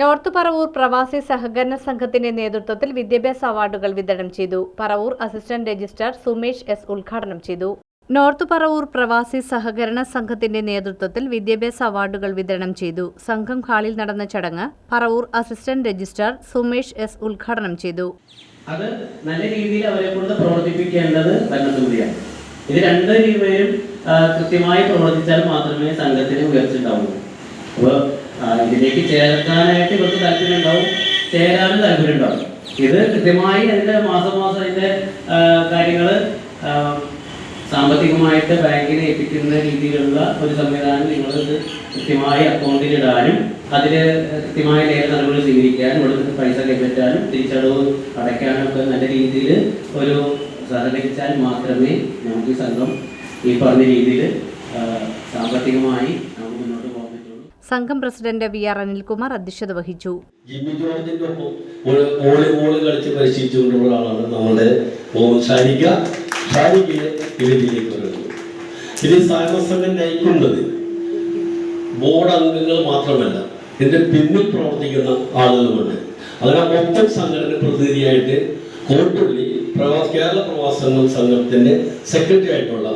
North Paravur പ്രവാസി സഹകരണ സംഘത്തിന്റെ നേതൃത്വത്തിൽ വിദ്യാഭ്യാസ അവാർഡുകൾ വിതരണം ചെയ്തു. Paravur assistant registrar Sumesh S ഉദ്ഘാടനം ചെയ്തു. നോർത്ത് പറവൂർ പ്രവാസി സഹകരണ സംഘത്തിന്റെ നേതൃത്വത്തിൽ വിദ്യാഭ്യാസ അവാർഡുകൾ വിതരണം ചെയ്തു. സംഘം ഹാളിൽ നടന്ന ചടങ്ങ് Paravur assistant registrar Sumesh S ഉദ്ഘാടനം ചെയ്തു. അത് നല്ല രീതിയിൽ അവരെ കൊണ്ട് പ്രവർത്തിപ്പിക്കേണ്ടത് ഭരണസമിതിയാണ് ഇത് രണ്ട് പേരും കൃത്യമായി പ്രവർത്തിച്ചാൽ മാത്രമേ സംഘത്തിന് ഉയർച്ച ഉണ്ടാവുള്ളൂ. ഇതിലേക്ക് ചേർക്കാനായിട്ട് ഇവർക്ക് താല്പര്യം ഉണ്ടാവും. ചേരാനും താല്പര്യം ഉണ്ടാവും. ഇത് കൃത്യമായി അതിന്റെ മാസം മാസം അതിന്റെ കാര്യങ്ങൾ സാമ്പത്തികമായിട്ട് ബാങ്കിനെ ഏൽപ്പിക്കുന്ന രീതിയിലുള്ള ഒരു സംവിധാനം നിങ്ങൾ കൃത്യമായി അക്കൗണ്ടിൽ ഇടാനും അതിൽ കൃത്യമായ ലേഖ നടപടികൾ സ്വീകരിക്കാനും ഇവിടുന്ന് പൈസ കൈപ്പറ്റാനും തിരിച്ചടവ് അടയ്ക്കാനും ഒക്കെ നല്ല രീതിയിൽ ഒരു സഹകരിച്ചാൽ മാത്രമേ നമുക്ക് ഈ സംഘം ഈ പറഞ്ഞ രീതിയിൽ സാമ്പത്തികമായി നമുക്ക് മുന്നോട്ട് സംഘം പ്രസിഡന്റ് വി ആർ അനിൽകുമാർ അധ്യക്ഷത വഹിച്ചു. നമ്മുടെ ബോർഡ് അംഗങ്ങൾ മാത്രമല്ല ഇതിന്റെ പിന്നിൽ പ്രവർത്തിക്കുന്ന ആളുകളുമുണ്ട്. അങ്ങനെ മൊത്തം സംഘടന പ്രതിനിധിയായിട്ട് കോട്ടുള്ളി പ്രവാസ കേരള പ്രവാസങ്ങൾ സംഘത്തിന്റെ സെക്രട്ടറി ആയിട്ടുള്ള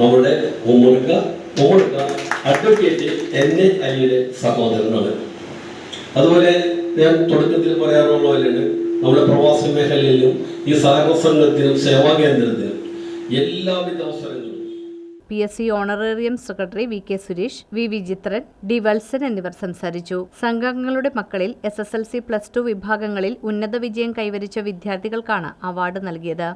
നമ്മുടെ ഉമ്മർക്ക ഉമ്മർക്ക അഡ്വക്കേറ്റ് എൻ എ അലിയുടെ സഹോദരനാണ് അതുപോലെ ഞാൻ തുടക്കത്തിൽ പറയാറുള്ള പോലെയാണ് നമ്മുടെ പ്രവാസ മേഖലയിലും ഈ സഹകരണ സംഘത്തിനും സേവാ കേന്ദ്രത്തിനും എല്ലാവിധ അവസരങ്ങളും. P S C honorarium secretary V K Suresh V V Chithran D Valsan എന്നിവർ സംസാരിച്ചു. സംഘങ്ങളുടെ മക്കളിൽ S S L C plus two വിഭാഗങ്ങളിൽ ഉന്നത വിജയം കൈവരിച്ച വിദ്യാർത്ഥികൾക്കാണ് അവാർഡ് നൽകിയത്.